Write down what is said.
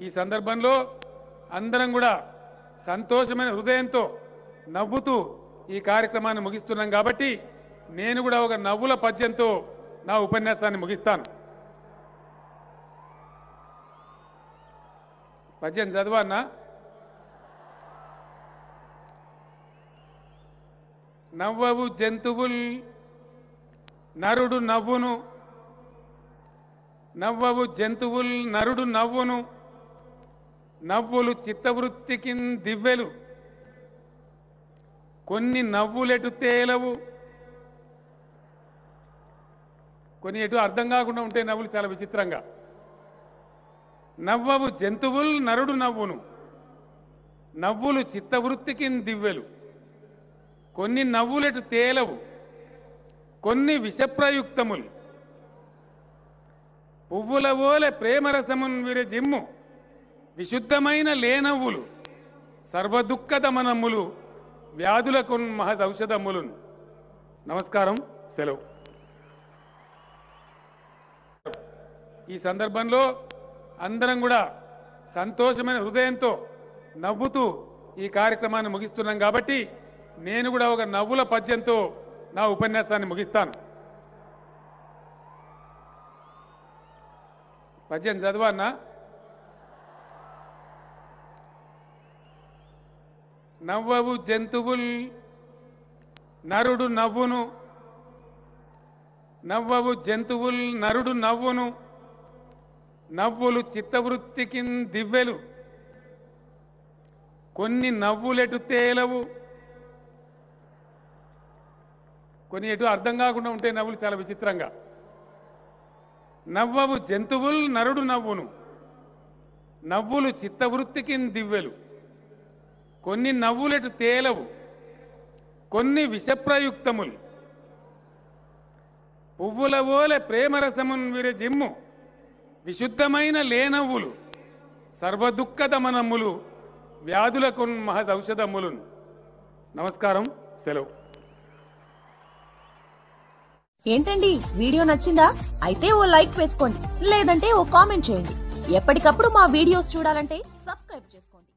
ఈ సందర్భంలో అందరం కూడా సంతోషమైన హృదయంతో నవ్వుతూ ఈ కార్యక్రమాన్ని ముగిస్తున్నాం కాబట్టి నేను కూడా ఒక నవ్వుల పద్యంతో నా ఉపన్యాసాన్ని ముగిస్తాను. పద్యం చదవన్నా నవ్వవు జంతువుల్ నరుడు నవ్వును. నవ్వవు జంతువుల్ నరుడు నవ్వును. నవ్వులు చిత్తవృత్తికి దివ్వెలు. కొన్ని నవ్వులెటు తేలవు. కొన్ని ఎటు అర్థం కాకుండా ఉంటే నవ్వులు చాలా విచిత్రంగా. నవ్వవు జంతువులు నరుడు నవ్వును. నవ్వులు చిత్తవృత్తికి దివ్వెలు. కొన్ని నవ్వులెటు తేలవు. కొన్ని విషప్రయుక్తములు. పువ్వుల ఓలె ప్రేమరసమున్ విరజిమ్ము. విశుద్ధమైన లేనవ్వులు సర్వదుఃఖదమనమ్ములు వ్యాధులకు మహదౌషధములు నమస్కారం సెలవు. ఈ సందర్భంలో అందరం కూడా సంతోషమైన హృదయంతో నవ్వుతూ ఈ కార్యక్రమాన్ని ముగిస్తున్నాం కాబట్టి నేను కూడా ఒక నవ్వుల పద్యంతో నా ఉపన్యాసాన్ని ముగిస్తాను. పద్యం చదవన్నా నవ్వవు జంతువుల్ నరుడు నవ్వును. నవ్వవు జంతువుల్ నరుడు నవ్వును. నవ్వులు చిత్తవృత్తికి దివ్వెలు. కొన్ని నవ్వులెటు తేలవు. కొన్ని ఎటు అర్థం కాకుండా ఉంటే నవ్వులు చాలా విచిత్రంగా. నవ్వవు జంతువుల్ నరుడు నవ్వును. నవ్వులు చిత్తవృత్తికి దివ్వెలు. కొన్ని నవ్వులటు తేలవు కొన్ని విషప్రయుక్తములు. పువ్వుల ఓల ప్రేమరసమున్ విరజిమ్ము విశుద్ధమైన లేనవ్వులు సర్వదుఃఖదమనములు వ్యాధులకు మహదౌషధములు నమస్కారం సెలవు. ఏంటండి వీడియో నచ్చిందా? అయితే ఓ లైక్ వేసుకోండి లేదంటే ఓ కామెంట్ చేయండి. ఎప్పటికప్పుడు మా వీడియోస్ చూడాలంటే సబ్స్క్రైబ్ చేసుకోండి.